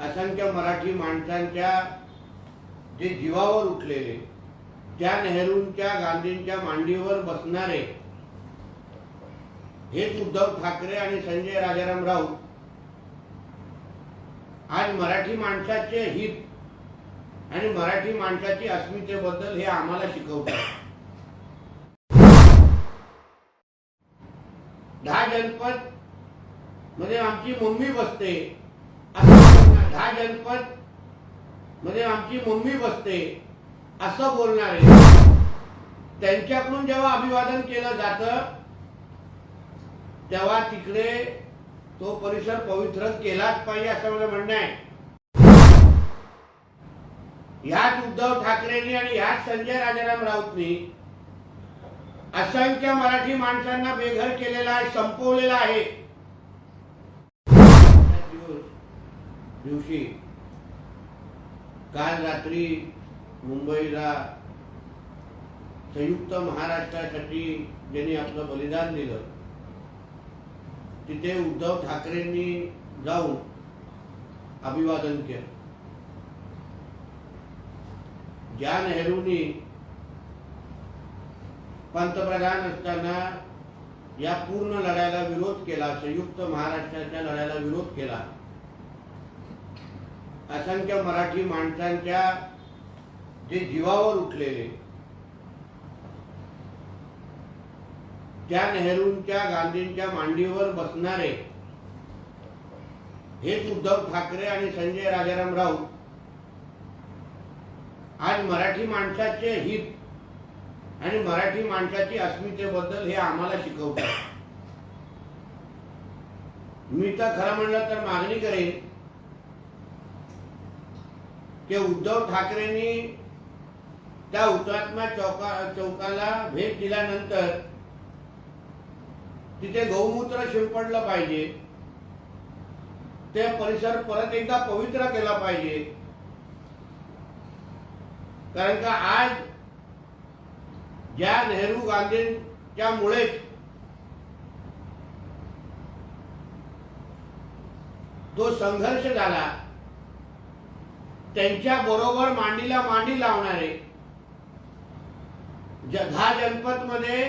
असंख्य मराठी माणसांच्या जे जीवावर उठलेले त्या नेहरूंच्या गांधींच्या मांडीवर बसणारे हेच उद्धव ठाकरे आणि संजय राजाराम राऊत आज मराठी माणसाचे हित आणि मराठी माणसाची अस्मितेबद्दल हे आम्हाला शिकवतात. दहा जनपदमध्ये आमची मम्मी बसते. हा जनपदमध्ये आमची मम्मी बसते असं बोलणारे. त्यांच्याकडून जेव्हा अभिवादन केलं जातं तेव्हा तिकडे तो परिसर पवित्र केलाच पाहिजे असं माझं म्हणणं आहे. ह्याच उद्धव ठाकरेंनी आणि ह्याच संजय राजाराम राऊतनी असंख्य मराठी माणसांना बेघर केलेला आहे संपवलेला आहे त्या दिवस- दिवशी काल रात्री मुंबईला संयुक्त महाराष्ट्रासाठी ज्यांनी आपलं बलिदान दिलं तिथे उद्धव ठाकरेंनी जाऊन अभिवादन केलं. ज्या नेहरूंनी पंतप्रधान असताना या पूर्ण लढ्याला विरोध केला संयुक्त महाराष्ट्राच्या लढ्याला विरोध केला असंख्य मराठी माणसांच्या जे जीवावर उठलेले त्या नेहरूंच्या गांधींच्या मांडीवर बसणारे हेच उद्धव ठाकरे आणि संजय राजाराम राऊत आज मराठी माणसाचे हित आणि मराठी माणसाची अस्मितेबद्दल हे आम्हाला शिकवतात. मी तर खरं म्हणलं तर मागणी करेन की उद्धव ठाकरेंनी त्या हुतात्मा चौका चौकाला भेट दिल्यानंतर तिथे गौमूत्र शिंपडलं पाहिजे ते परिसर परत एकदा पवित्र केला पाहिजे कारण का आज ज्या नेहरू गांधींच्या मुळेच तो संघर्ष झाला त्यांच्या बरोबर मांडीला मांडी लावणारे. दहा जनपदमध्ये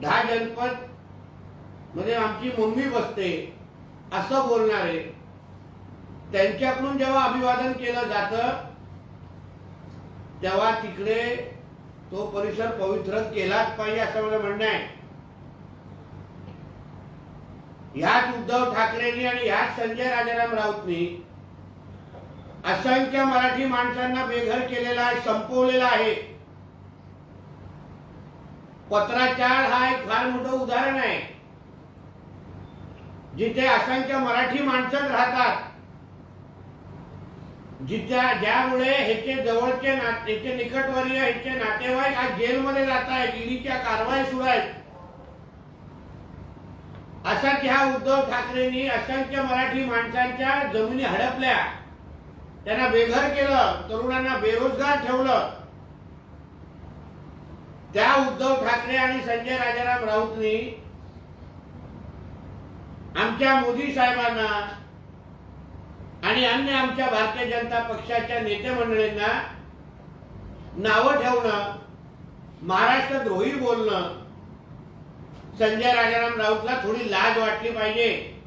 दहा जनपदमध्ये आमची मम्मी बसते असं बोलणारे त्यांच्याकडून जेव्हा अभिवादन केलं जातं तेव्हा तिकडे तो परिसर पवित्र केलाच पाहिजे असं माझं म्हणणं आहे. ह्याच उद्धव ठाकरेंनी आणि ह्याच संजय राजाराम राऊतनी असंख्य मराठी माणसांना बेघर केलेला आहे संपवलेला आहे. पत्राचार हा एक फार मोठं उदाहरण आहे. जिथे असंख्य मराठी माणसं राहतात जिथ्या ज्यामुळे ह्याचे जवळचे ह्याचे निकटवर्य ह्याचे नातेवाईक आज जेलमध्ये जात आहेत ईडीच्या कारवाई सुरू आहेत. असा ह्या उद्धव ठाकरेंनी असंख्य मराठी माणसांच्या जमिनी हडपल्या. त्यांना बेघर केलं तरुणांना बेरोजगार ठेवलं. त्या उद्धव ठाकरे आणि संजय राजाराम राऊतनी आमच्या मोदी साहेबांना आणि अन्य आमच्या भारतीय जनता पक्षाच्या नेते मंडळींना नावं ठेवणं महाराष्ट्र द्रोही बोलणं संजय राजाराम राऊतला थोडी लाज वाटली पाहिजे.